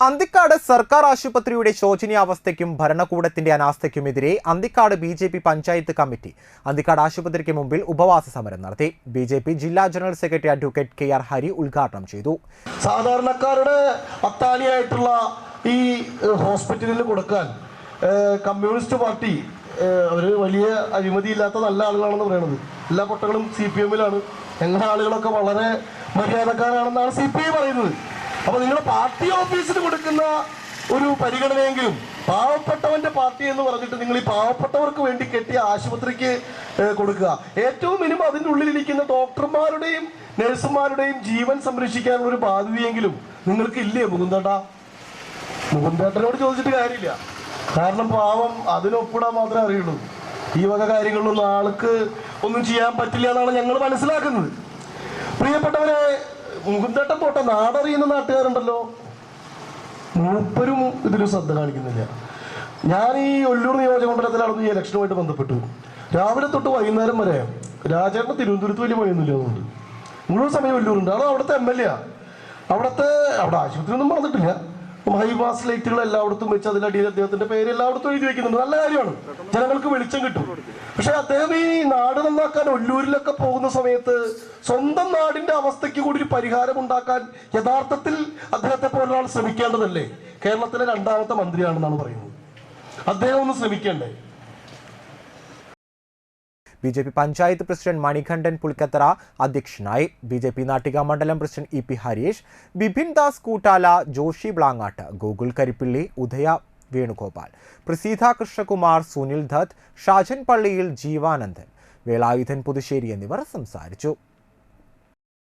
അന്തിക്കാട് സർക്കാർ ആശുപത്രിയുടെ ശോചനീയാവസ്ഥയ്ക്കും ഭരണകൂടത്തിന്റെ അനാസ്ഥയ്ക്കുമെതിരെ Anthikad B J P panchayat committee Anthikad ആശുപത്രിക്ക് മുമ്പിൽ ഉപവാസ സമരം നടത്തി. ബി ജെ പി ജില്ലാ general secretary advocate K R Hari ഉദ്ഘാടനം ചെയ്തു. സാധാരണക്കാരുടെ അത്താണിയായിട്ടുള്ള ഈ ഹോസ്പിറ്റലിൽ കൊടുക്കാൻ കമ്മ്യൂണിസ്റ്റ് പാർട്ടി അവർ വലിയ അഴിമതിയില്ലാത്ത നല്ല ആളുകളാണെന്ന് പറയുന്നത് എല്ലാ പൊട്ടകളും സി പി എമ്മിലാണ്. ഞങ്ങളുടെ ആളുകളൊക്കെ വളരെ മര്യാദക്കാരാണെന്നാണ് സി പി ഐ പറയുന്നത്. അപ്പൊ നിങ്ങൾ പാർട്ടി ഓഫീസിന് കൊടുക്കുന്ന ഒരു പരിഗണനയെങ്കിലും പാവപ്പെട്ടവന്റെ പാർട്ടി എന്ന് പറഞ്ഞിട്ട് നിങ്ങൾ ഈ പാവപ്പെട്ടവർക്ക് വേണ്ടി കെട്ടിയ ആശുപത്രിക്ക് കൊടുക്കുക. ഏറ്റവും മിനിമം അതിന്റെ ഉള്ളിലിരിക്കുന്ന ഡോക്ടർമാരുടെയും നഴ്സുമാരുടെയും ജീവൻ സംരക്ഷിക്കാനുള്ള ഒരു ബാധ്യതയെങ്കിലും നിങ്ങൾക്ക് ഇല്ലേ മുകുന്ദേട്ടാ? മുകുന്ദേട്ടനോട് ചോദിച്ചിട്ട് കാര്യമില്ല. കാരണം പാവം അതിനൊപ്പിടാൻ മാത്രമേ അറിയുള്ളൂ. ഈ വക കാര്യങ്ങളിലൊന്നും ആൾക്ക് ഒന്നും ചെയ്യാൻ പറ്റില്ല എന്നാണ് ഞങ്ങൾ മനസ്സിലാക്കുന്നത്. പ്രിയപ്പെട്ടവരെ മുകുന്ദേട്ടൻ പോട്ടെ നാടറിയുന്ന നാട്ടുകാരുണ്ടല്ലോ. മൂപ്പരും ഇതിന് ശ്രദ്ധ കാണിക്കുന്നില്ല. ഞാൻ ഈ ഒല്ലൂർ നിയോജകമണ്ഡലത്തിൽ നടന്ന ഈ ഇലക്ഷനുമായിട്ട് ബന്ധപ്പെട്ടു. രാവിലെ തൊട്ട് വൈകുന്നേരം വരെ രാജേട്ടൻ തിരുവനന്തപുരത്ത് വലിയ പണിയൊന്നുമില്ല അതുകൊണ്ട്. മുഴുവൻ സമയം ഒല്ലൂരുണ്ട്. അത് അവിടുത്തെ എം എൽ എ അവിടുത്തെ അവിടെ ആശുപത്രി ഒന്നും പറഞ്ഞിട്ടില്ല. ഹൈമാസ് ലൈറ്റുകൾ എല്ലായിടത്തും വെച്ച് അതിലടിയിൽ അദ്ദേഹത്തിന്റെ പേര് എല്ലായിടത്തും എഴുതി വെക്കുന്നുണ്ട് നല്ല കാര്യമാണ്. ജനങ്ങൾക്ക് വെളിച്ചം കിട്ടും. പക്ഷെ അദ്ദേഹം ഈ നാട് നന്നാക്കാൻ ഒല്ലൂരിലൊക്കെ പോകുന്ന സമയത്ത് സ്വന്തം നാടിന്റെ അവസ്ഥയ്ക്ക് കൂടി ഒരു പരിഹാരം ഉണ്ടാക്കാൻ യഥാർത്ഥത്തിൽ അദ്ദേഹത്തെ പോലൊരാൾ ശ്രമിക്കേണ്ടതല്ലേ? കേരളത്തിലെ രണ്ടാമത്തെ മന്ത്രിയാണെന്നാണ് പറയുന്നത്. അദ്ദേഹം ഒന്ന് ശ്രമിക്കേണ്ടേ? B J P panchayat president Manikandan Pulkathara അധ്യക്ഷനായി ബി ജെ പി നാട്ടിക മണ്ഡലം president E P Hareesh Bipin Das Koottala Joshi Blangattu Gokul Karippilly Udaya Venugopal Praseetha Krishnakumar Sunil Dutt Shajan Palliyil Jeevanandan Velayudhan Puthussery എന്നിവർ സംസാരിച്ചു.